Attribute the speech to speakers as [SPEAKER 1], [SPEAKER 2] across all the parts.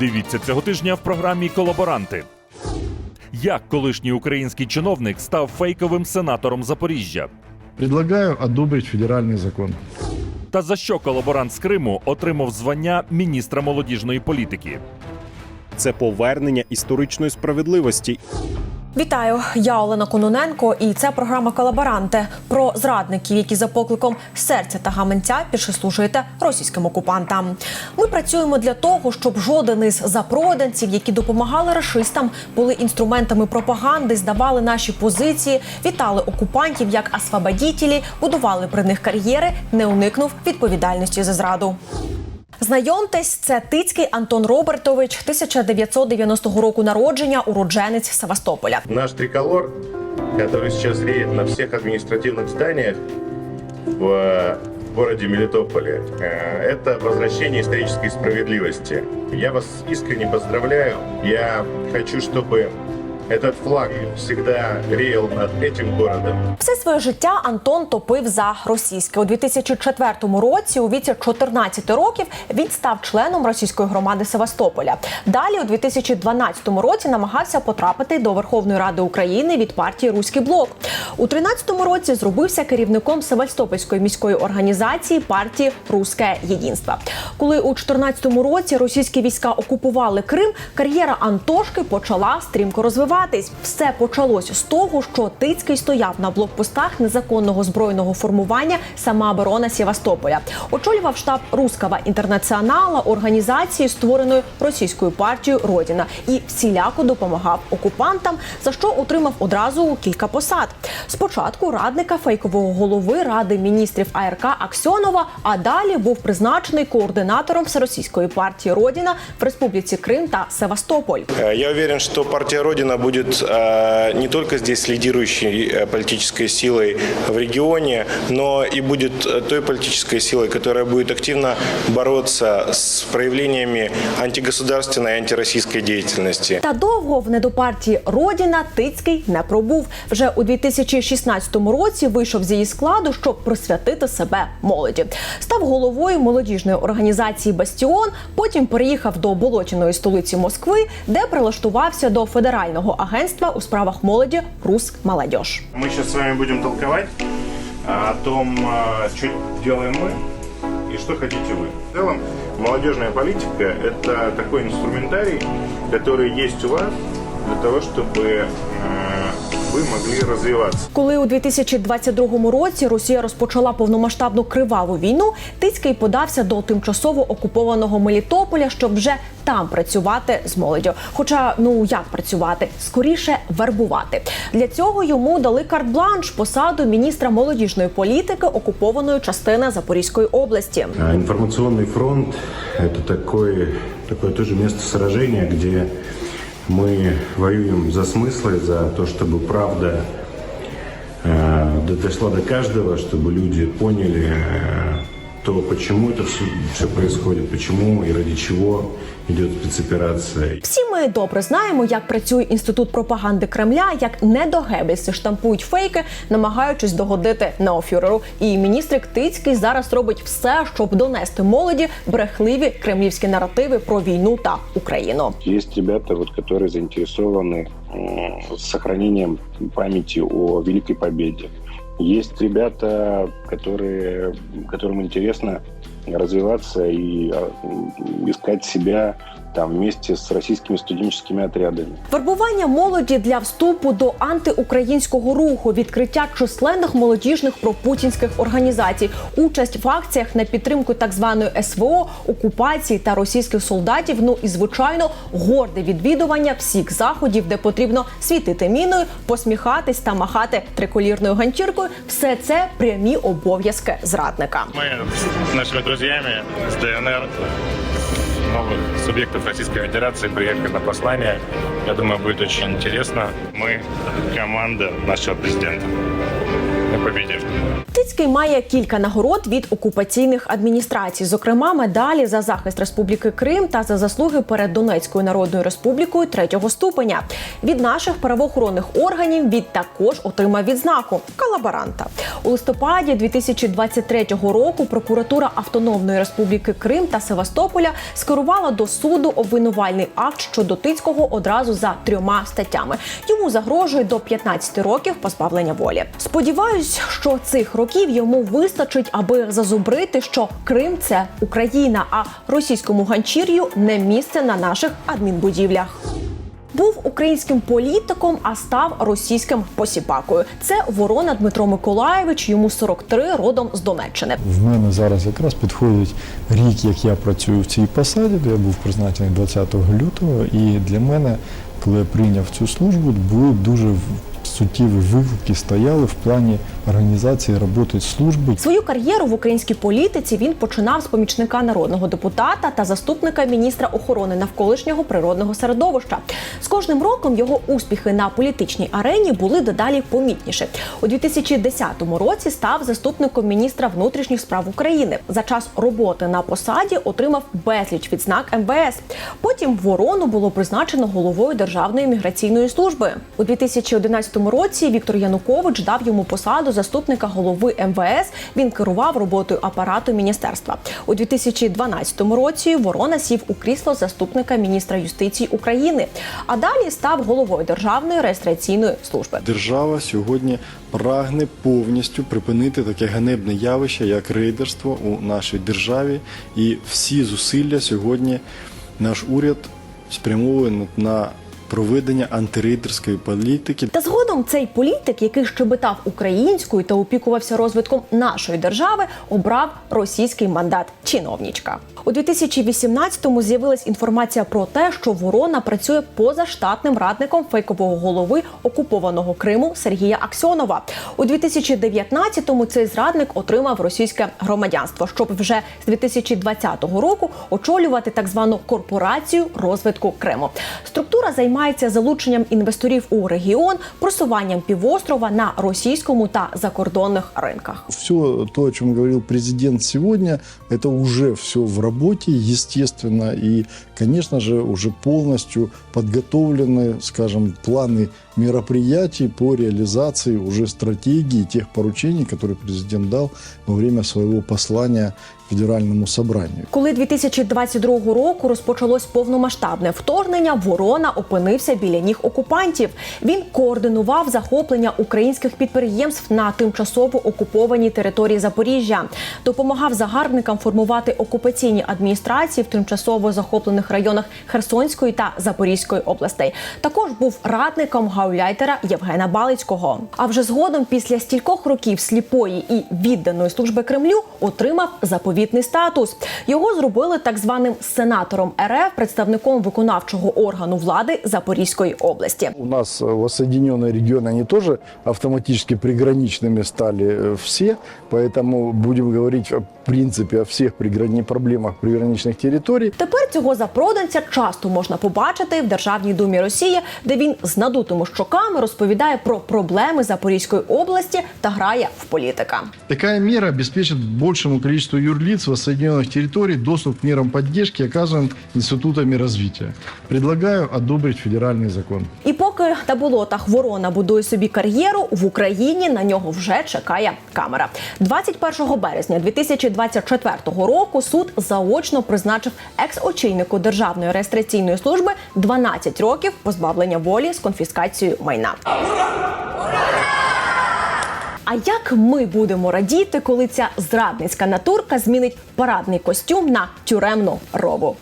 [SPEAKER 1] Дивіться цього тижня в програмі Колаборанти. Як колишній український чиновник став фейковим сенатором Запоріжжя?
[SPEAKER 2] Предлагаю одобрити федеральний закон.
[SPEAKER 1] Та за що колаборант з Криму отримав звання міністра молодіжної політики?
[SPEAKER 3] Це повернення історичної справедливості.
[SPEAKER 4] Вітаю, я Олена Кононенко, і це програма Колаборанти про зрадників, які за покликом серця та гаманця служити російським окупантам. Ми працюємо для того, щоб жоден із запроданців, які допомагали рашистам, були інструментами пропаганди, здавали наші позиції, вітали окупантів як освободітелі, будували при них кар'єри, не уникнув відповідальності за зраду. Знайомтесь, це Тицький Антон Робертович, 1990 року народження, уродженець Севастополя.
[SPEAKER 5] Наш триколор, который сейчас реет на всех административных зданиях в э, городе Мелитополе, э, это возвращение исторической справедливости. Я вас искренне поздравляю. Я хочу, чтобы этот флаг всегда реял над этим городом.
[SPEAKER 4] Все своє життя Антон топив за російське у 2004 році. У віці 14 років він став членом російської громади Севастополя. Далі, у 2012 році, намагався потрапити до Верховної Ради України від партії Руський блок. У 13 році зробився керівником Севастопольської міської організації партії Руське Єдинство. Коли у 14 році російські війська окупували Крим, кар'єра Антошки почала стрімко розвиватись. Все почалось з того, що Тицький стояв на блокпостах незаконного збройного формування самооборона Севастополя. Очолював штаб Рускава інтернаціонала організації, створеної російською партією Родіна, і всіляко допомагав окупантам, за що отримав одразу кілька посад. Спочатку радника фейкового голови ради міністрів АРК Аксьонова, а далі був призначений координатором всеросійської партії Родіна в Республіці Крим та Севастополь.
[SPEAKER 5] Э, Я уверен, что партия Родина будет э, не только здесь лидирующей э, политической силой в регионе, но и будет э, той политической силой, которая будет активно бороться с проявлениями антигосударственной и антироссийской деятельности.
[SPEAKER 4] Та довго в недопартії Родіна Тицький не пробув. Вже у 2016 році вийшов з її складу, щоб присвятити себе молоді. Став головою молодіжної організації Бастіон. Потім переїхав до болотяної столиці Москви, де прилаштувався до федерального агентства у справах молоді Рус Молодіж.
[SPEAKER 5] Мы сейчас с вами будем толковать о том, а, что делаем мы и что хотите вы. В целом, молодежная политика – это такой инструментарий, который есть у вас для того, чтобы э, вы могли развиваться.
[SPEAKER 4] Коли у 2022 році Росія розпочала повномасштабну криваву війну, Тицький подався до тимчасово окупованого Мелітополя, щоб вже там працювати з молоддю. Хоча ну як працювати, скоріше вербувати. Для цього йому дали карт-бланш посаду міністра молодіжної політики окупованої частини Запорізької області.
[SPEAKER 6] А Информационный фронт – это такое, такое тоже место сражения, где мы воюем за смыслы, за то, чтобы правда э, до- дошла до каждого, чтобы люди поняли э, то, почему это все, происходит, почему и ради чего идет спецоперация.
[SPEAKER 4] Всі ми добре знаємо, як працює інститут пропаганди Кремля, як не до Геббельса штампують фейки, намагаючись догодити неофюреру. І міністр Ктицький зараз робить все, щоб донести молоді брехливі кремлівські наративи про війну та Україну.
[SPEAKER 7] Есть ребята, вот, которые заинтересованы м, сохранением памяти о Великой Победе. Есть ребята, которые, которым интересно развиваться и искать себя там вместе с российскими студенческими отрядами.
[SPEAKER 4] Вербування молоді для вступу до антиукраїнського руху, відкриття численних молодіжних пропутінських організацій, участь в акціях на підтримку так званої СВО, окупації та російських солдатів. Ну і звичайно, горде відвідування всіх заходів, де потрібно світити міною, посміхатись та махати триколірною ганчіркою. Все це прямі обов'язки зрадника.
[SPEAKER 8] Мы с нашими друзьями с ДНР новых субъектов Российской Федерации приехали на послание. Я думаю, будет очень интересно. Мы команда нашего президента. Мы победим.
[SPEAKER 4] Хмельницький має кілька нагород від окупаційних адміністрацій, зокрема медалі за захист Республіки Крим та за заслуги перед Донецькою Народною Республікою третього ступеня. Від наших правоохоронних органів він також отримав відзнаку колаборанта. У листопаді 2023 року прокуратура Автономної Республіки Крим та Севастополя скерувала до суду обвинувальний акт щодо Тицького одразу за трьома статтями. Йому загрожує до 15 років позбавлення волі. Сподіваюсь, що цих років йому вистачить, аби зазубрити, що Крим це Україна, а російському ганчір'ю не місце на наших адмінбудівлях. Був українським політиком, а став російським посіпакою. Це ворона Дмитро Миколаєвич, йому 43, родом з Донеччини.
[SPEAKER 9] В мене зараз якраз підходить рік, як я працюю в цій посаді, де я був призначений 20 лютого. І для мене, коли я прийняв цю службу, були дуже суттєві виклики стояли в плані організації роботи служби.
[SPEAKER 4] Свою кар'єру в українській політиці він починав з помічника народного депутата та заступника міністра охорони навколишнього природного середовища. З кожним роком його успіхи на політичній арені були дедалі помітніші. У 2010 році став заступником міністра внутрішніх справ України. За час роботи на посаді отримав безліч відзнак МВС. Потім ворону було призначено головою Державної міграційної служби. У 2011 році Віктор Янукович дав йому посаду заступника голови МВС. Він керував роботою апарату міністерства. У 2012 році Ворона сів у крісло заступника міністра юстиції України, а далі став головою Державної реєстраційної служби.
[SPEAKER 10] Держава сьогодні прагне повністю припинити таке ганебне явище, як рейдерство у нашій державі, і всі зусилля сьогодні наш уряд спрямовує на проведення антирейдерської політики.
[SPEAKER 4] Та згодом цей політик, який щебетав українською та опікувався розвитком нашої держави, обрав російський мандат чиновнічка. У 2018-му з'явилась інформація про те, що Ворона працює позаштатним радником фейкового голови окупованого Криму Сергія Аксьонова. У 2019-му цей зрадник отримав російське громадянство, щоб вже з 2020 року очолювати так звану корпорацію розвитку Криму. Структура займається залученням інвесторів у регіон, просуванням півострова на російському та закордонних ринках.
[SPEAKER 2] Все то, о чем говорил президент сегодня, это уже все в работе, естественно, и, конечно же, уже полностью подготовлены, скажем, планы мероприятий по реализации уже стратегии тех поручений, которые президент дал во время своего послания Федеральному собранию.
[SPEAKER 4] Коли 2022 року розпочалось повномасштабне вторгнення, Ворона опинився біля ніг окупантів. Він координував захоплення українських підприємств на тимчасово окупованій території Запоріжжя, допомагав загарбникам формувати окупаційні адміністрації в тимчасово захоплених районах Херсонської та Запорізької областей. Також був радником гауляйтера Євгена Балицького. А вже згодом, після стількох років сліпої і відданої служби Кремлю, отримав заповітний статус. Його зробили так званим сенатором РФ, представником виконавчого органу влади Запорізької області.
[SPEAKER 2] У нас э, воссоединенные регионы, они тоже автоматически приграничными стали э, все, поэтому будем говорить в принципе о всех приграни- проблемах приграничных территорий.
[SPEAKER 4] Тепер цього запроданця часто можна побачити в Державній думі Росії, де він з надутими щоками розповідає про проблеми Запорізької області та грає в політика.
[SPEAKER 2] Такая мера обеспечит большему количеству юрлиц воссоединенных территорий доступ к мерам поддержки, оказанным институтами развития. Предлагаю одобрить федеральный закон.
[SPEAKER 4] І поки на болотах ворона будує собі кар'єру, в Україні на нього вже чекає камера. 21 березня 2024 року суд заочно призначив екс-очільнику Державної реєстраційної служби 12 років позбавлення волі з конфіскацією майна. А як ми будемо радіти, коли ця зрадницька натурка змінить парадний костюм на тюремну робу?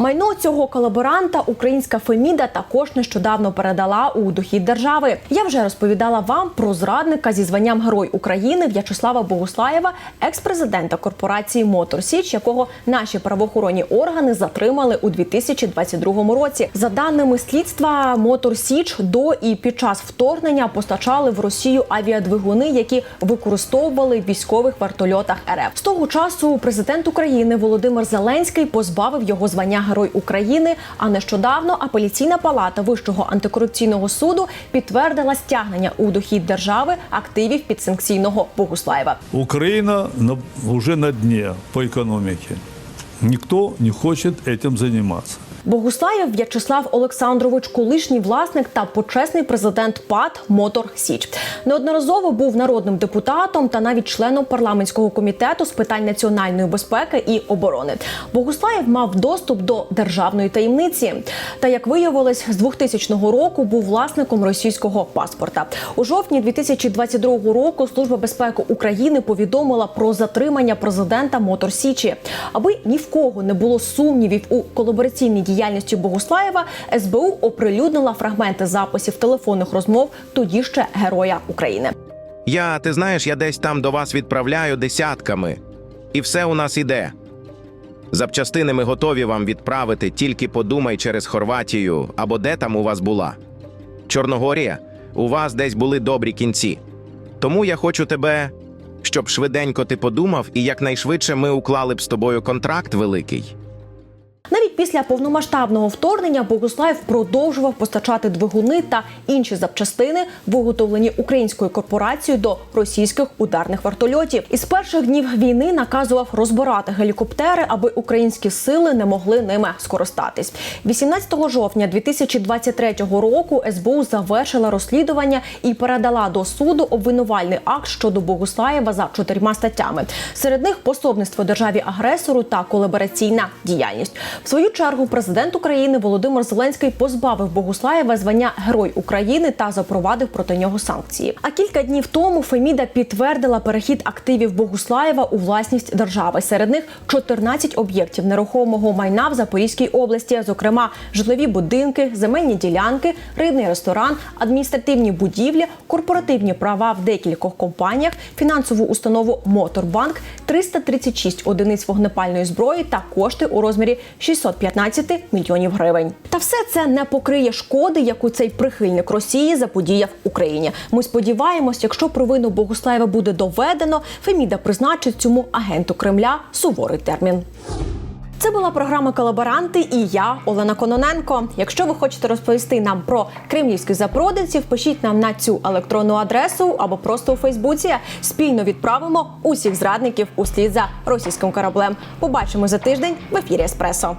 [SPEAKER 4] Майно цього колаборанта українська Феміда також нещодавно передала у дохід держави. Я вже розповідала вам про зрадника зі званням Герой України В'ячеслава Богуслаєва, екс-президента корпорації Мотор Січ, якого наші правоохоронні органи затримали у 2022 році. За даними слідства, Мотор Січ до і під час вторгнення постачали в Росію авіадвигуни, які використовували в військових вертольотах РФ. З того часу президент України Володимир Зеленський позбавив його звання Герой України. А нещодавно апеляційна палата Вищого антикорупційного суду підтвердила стягнення у дохід держави активів підсанкційного Богуслаєва.
[SPEAKER 11] Україна на- вже на дні по економіці. Ніхто не хоче этим заниматься.
[SPEAKER 4] Богуслаєв В'ячеслав Олександрович, колишній власник та почесний президент ПАТ Мотор Січ. Неодноразово був народним депутатом та навіть членом парламентського комітету з питань національної безпеки і оборони. Богуслаєв мав доступ до державної таємниці. Та як виявилось, з 2000 року був власником російського паспорта. У жовтні 2022 року Служба безпеки України повідомила про затримання президента Мотор Січі. Аби ні в кого не було сумнівів у колабораційній діяльності Богуслаєва, СБУ оприлюднила фрагменти записів телефонних розмов тоді ще героя України.
[SPEAKER 12] Я, ти знаєш, я десь там до вас відправляю десятками. І все у нас іде. Запчастини ми готові вам відправити, тільки подумай через Хорватію або де там у вас була. Чорногорія, у вас десь були добрі кінці. Тому я хочу тебе, щоб швиденько ти подумав, і якнайшвидше ми уклали б з тобою контракт великий.
[SPEAKER 4] Навіть після повномасштабного вторгнення Богуслаєв продовжував постачати двигуни та інші запчастини, виготовлені українською корпорацією до російських ударних вертольотів. Із перших днів війни наказував розбирати гелікоптери, аби українські сили не могли ними скористатись. 18 жовтня 2023 року СБУ завершила розслідування і передала до суду обвинувальний акт щодо Богуслаєва за чотирма статтями. Серед них пособництво державі агресору та колабораційна діяльність. В свою чергу президент України Володимир Зеленський позбавив Богуслаєва звання Герой України та запровадив проти нього санкції. А кілька днів тому Феміда підтвердила перехід активів Богуслаєва у власність держави. Серед них 14 об'єктів нерухомого майна в Запорізькій області, зокрема житлові будинки, земельні ділянки, рибний ресторан, адміністративні будівлі, корпоративні права в декількох компаніях, фінансову установу Моторбанк, 336 одиниць вогнепальної зброї та кошти у розмірі 615 мільйонів гривень. Та все це не покриє шкоди, яку цей прихильник Росії заподіяв Україні. Ми сподіваємось, якщо провину Богуслаєва буде доведено, Феміда призначить цьому агенту Кремля суворий термін. Це була програма Колаборанти і я, Олена Кононенко. Якщо ви хочете розповісти нам про кремлівських запроданців, пишіть нам на цю електронну адресу або просто у Фейсбуці. Спільно відправимо усіх зрадників услід за російським кораблем. Побачимо за тиждень в ефірі Еспресо.